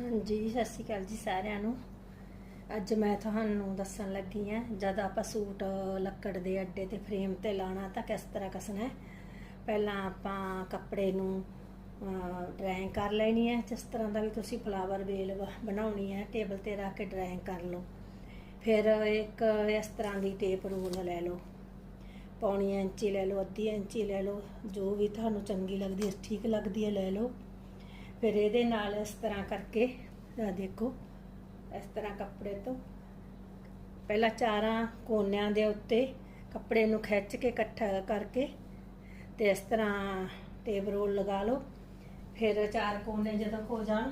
ਹਾਂਜੀ ਸਤਿ ਸ਼੍ਰੀ ਅਕਾਲ ਜੀ ਸਾਰਿਆਂ ਨੂੰ। ਅੱਜ ਮੈਂ ਤੁਹਾਨੂੰ ਦੱਸਣ ਲੱਗੀ ਹਾਂ, ਜਦ ਆਪਾਂ ਸੂਟ, ਲੱਕੜ ਦੇ ਅੱਡੇ ਤੇ ਫਰੇਮ ਤੇ ਲਾਣਾ ਤਾਂ ਕਿਸ ਤਰ੍ਹਾਂ ਕਸਣਾ ਹੈ? ਪਹਿਲਾਂ ਆਪਾਂ ਕੱਪੜੇ ਨੂੰ ਡਰਾਇੰਗ ਕਰ ਲੈਣੀ ਹੈ। ਜਿਸ ਤਰ੍ਹਾਂ ਦਾ ਵੀ ਤੁਸੀਂ ਫਲਾਵਰ ਵੇਲ ਬਣਾਉਣੀ ਹੈ ਟੇਬਲ ਤੇ ਰੱਖ ਕੇ ਡਰਾਇੰਗ ਕਰ ਲਓ। ਫਿਰ ਇੱਕ ਇਸ ਤਰ੍ਹਾਂ ਦੀ ਟੇਪ ਰੂਲ ਲੈ ਲਓ। ਪੌਣੀ ਇੰਚੀ ਲੈ ਲਓ, ਅੱਧੀ ਇੰਚੀ ਲੈ ਲਓ, ਜੋ ਵੀ ਤੁਹਾਨੂੰ ਚੰਗੀ ਲੱਗਦੀ ਹੈ, ਠੀਕ ਲੱਗਦੀ ਹੈ, ਲੈ ਲਓ। ਫਿਰ ਇਹਦੇ ਨਾਲ ਇਸ ਤਰ੍ਹਾਂ ਕਰਕੇ ਦੇਖੋ, ਇਸ ਤਰ੍ਹਾਂ ਕੱਪੜੇ ਤੋਂ। ਪਹਿਲਾਂ ਚਾਰਾਂ ਕੋਨਿਆਂ ਦੇ ਉੱਤੇ ਕੱਪੜੇ ਨੂੰ ਖਿੱਚ ਕੇ ਇਕੱਠਾ ਕਰਕੇ ਤੇ ਇਸ ਤਰ੍ਹਾਂ ਟੇਪ ਰੋਲ ਲਗਾ ਲਓ। ਫਿਰ ਚਾਰ ਕੋਨੇ ਜਦੋਂ ਹੋ ਜਾਣ,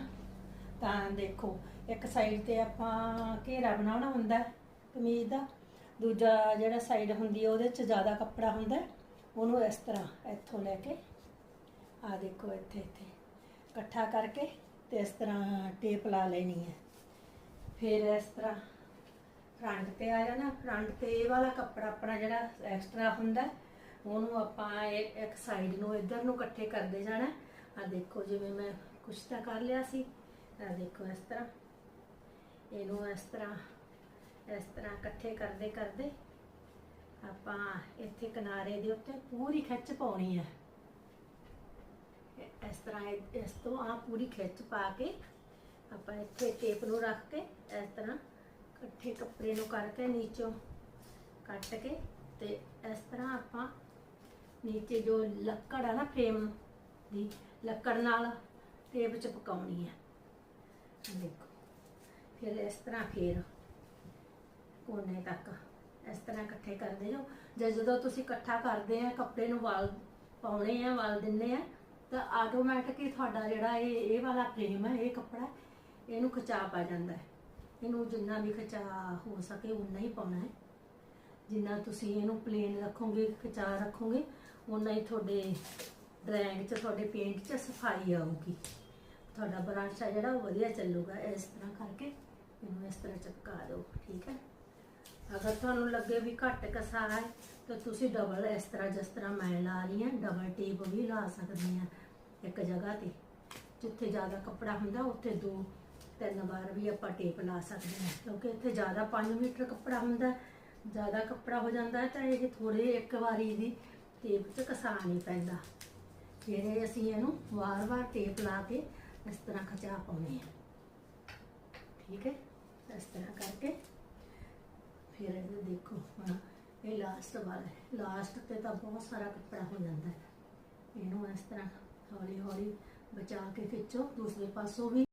ਤਾਂ ਦੇਖੋ, ਇੱਕ ਸਾਈਡ ਤੇ ਆਪਾਂ ਘੇਰਾ ਬਣਾਉਣਾ ਹੁੰਦਾ ਕਮੀਜ਼ ਦਾ। ਦੂਜਾ ਜਿਹੜਾ ਸਾਈਡ ਹੁੰਦੀ ਹੈ, ਉਹਦੇ 'ਚ ਜ਼ਿਆਦਾ ਕੱਪੜਾ ਹੁੰਦਾ ਉਹਨੂੰ ਇਸ ਤਰ੍ਹਾਂ ਇੱਥੋਂ ਲੈ ਕੇ ਆ ਦੇਖੋ ਇੱਥੇ ਇੱਥੇ। ਇਕੱਠਾ ਕਰਕੇ ਤੇ ਇਸ ਤਰ੍ਹਾਂ ਟੇਪ ਲਾ ਲੈਣੀ ਹੈ। ਫਿਰ ਇਸ ਤਰ੍ਹਾਂ ਫਰੰਟ ਤੇ ਆ ਜਾਣਾ ਫਰੰਟ ਤੇ ਇਹ ਵਾਲਾ ਕੱਪੜਾ ਆਪਣਾ ਜਿਹੜਾ ਐਕਸਟਰਾ ਹੁੰਦਾ ਉਹਨੂੰ ਆਪਾਂ ਇਹ- ਇੱਕ ਸਾਈਡ ਨੂੰ ਇੱਧਰ ਨੂੰ ਇਕੱਠੇ ਕਰਦੇ ਜਾਣਾ ਆ ਦੇਖੋ ਜਿਵੇਂ ਮੈਂ ਕੁਛ ਤਾਂ ਕਰ ਲਿਆ ਸੀ ਆ ਦੇਖੋ ਇਸ ਤਰ੍ਹਾਂ। ਇਹਨੂੰ ਇਸ ਤਰ੍ਹਾਂ ਇਸ ਤਰ੍ਹਾਂ ਇਕੱਠੇ ਕਰਦੇ ਕਰਦੇ ਆਪਾਂ ਇੱਥੇ ਕਿਨਾਰੇ ਦੇ ਉੱਤੇ ਪੂਰੀ ਖਿੱਚ ਪਾਉਣੀ ਹੈ। ਇਸ ਤਰ੍ਹਾਂ ਇਹ- ਇਸ ਤੋਂ ਆ ਪੂਰੀ ਖਿੱਚ ਪਾ ਕੇ ਆਪਾਂ ਇੱਥੇ ਟੇਪ ਨੂੰ ਰੱਖ ਕੇ ਇਸ ਤਰ੍ਹਾਂ ਇਕੱਠੇ ਕੱਪੜੇ ਨੂੰ ਕਰਕੇ ਨੀਚੋਂ ਕੱਟ ਕੇ ਤੇ ਇਸ ਤਰ੍ਹਾਂ ਆਪਾਂ ਨੀਚੇ ਜੋ ਲੱਕੜ ਆ ਨਾ ਫਰੇਮ ਦੀ, ਲੱਕੜ ਨਾਲ ਟੇਪ ਚਪਕਾਉਣੀ ਹੈ। ਆਹ ਦੇਖੋ, ਫਿਰ ਇਸ ਤਰ੍ਹਾਂ ਫੇਰ ਕੋਨੇ ਤੱਕ ਇਸ ਤਰ੍ਹਾਂ ਇਕੱਠੇ ਕਰਦੇ ਜਾਓ ਜੇ ਜਦੋਂ ਤੁਸੀਂ ਇਕੱਠਾ ਕਰਦੇ ਆ, ਕੱਪੜੇ ਨੂੰ ਵਾਲ ਪਾਉਣੇ ਆ, ਵਾਲ ਦਿੰਨੇ ਆ ਤਾਂ ਆਟੋਮੈਟਿਕ ਹੀ ਤੁਹਾਡਾ ਜਿਹੜਾ ਇਹ ਇਹ ਵਾਲਾ ਫਰੇਮ ਹੈ, ਇਹ ਕੱਪੜਾ ਇਹਨੂੰ ਖਿਚਾਅ ਪਾ ਜਾਂਦਾ ਹੈ। ਇਹਨੂੰ ਜਿੰਨਾ ਵੀ ਖਿਚਾ ਹੋ ਸਕੇ ਉਨਾ ਹੀ ਪਾਉਣਾ ਹੈ। ਜਿੰਨਾ ਤੁਸੀਂ ਇਹਨੂੰ ਪਲੇਨ ਰੱਖੋਗੇ ਖਿਚਾਅ ਰੱਖੋਗੇ ਉਨਾ ਹੀ ਤੁਹਾਡੇ ਡਰਾਇੰਗ 'ਚ, ਤੁਹਾਡੇ ਪੇਂਟ 'ਚ ਸਫ਼ਾਈ ਆਊਗੀ। ਤੁਹਾਡਾ ਬਰਸ਼ ਆ ਜਿਹੜਾ, ਉਹ ਵਧੀਆ ਚੱਲੂਗਾ। ਇਸ ਤਰ੍ਹਾਂ ਕਰਕੇ ਇਹਨੂੰ ਇਸ ਤਰ੍ਹਾਂ ਚਪਕਾ ਦਿਓ, ਠੀਕ ਹੈ? ਅਗਰ ਤੁਹਾਨੂੰ ਲੱਗੇ ਵੀ ਘੱਟ ਕਸਾ ਹੈ, ਤਾਂ ਤੁਸੀਂ ਡਬਲ ਇਸ ਤਰ੍ਹਾਂ ਜਿਸ ਤਰ੍ਹਾਂ ਮੈਂ ਲਾ ਰਹੀ ਹਾਂ ਡਬਲ ਟੇਪ ਵੀ ਲਾ ਸਕਦੇ ਆ ਇੱਕ ਜਗ੍ਹਾ ਤੇ। ਜਿੱਥੇ ਜ਼ਿਆਦਾ ਕੱਪੜਾ ਹੁੰਦਾ, ਉੱਥੇ ਦੋ, ਤਿੰਨ ਵਾਰ ਵੀ ਆਪਾਂ ਟੇਪ ਲਾ ਸਕਦੇ ਹਾਂ। ਕਿਉਂਕਿ ਇੱਥੇ ਜ਼ਿਆਦਾ 5 ਮੀਟਰ ਕੱਪੜਾ ਹੁੰਦਾ, ਜ਼ਿਆਦਾ ਕੱਪੜਾ ਹੋ ਜਾਂਦਾ ਤਾਂ ਇਹ ਥੋੜੇ ਇੱਕ ਵਾਰੀ ਦੀ ਟੇਪ 'ਚ ਕਸਾ ਨਹੀਂ ਪੈਂਦਾ। ਫਿਰ ਅਸੀਂ ਇਹਨੂੰ ਵਾਰ-ਵਾਰ ਟੇਪ ਲਾ ਕੇ ਇਸ ਤਰ੍ਹਾਂ ਖਚਾ ਪਾਉਣੇ ਆ ਠੀਕ ਹੈ? ਇਸ ਤਰ੍ਹਾਂ ਕਰਕੇ ਫਿਰ ਇਹ ਦੇਖੋ ਹੁਣ ਇਹ ਲਾਸਟ ਵਾਲਾ ਲਾਸਟ ਤੇ ਤਾਂ ਬਹੁਤ ਸਾਰਾ ਕੱਪੜਾ ਹੋ ਜਾਂਦਾ ਹੈ। ਇਹਨੂੰ ਇਸ ਤਰ੍ਹਾਂ ਹੌਲੀ ਹੌਲੀ ਬਚਾ ਕੇ ਖਿੱਚੋ। ਦੂਸਰੇ ਪਾਸੋਂ ਵੀ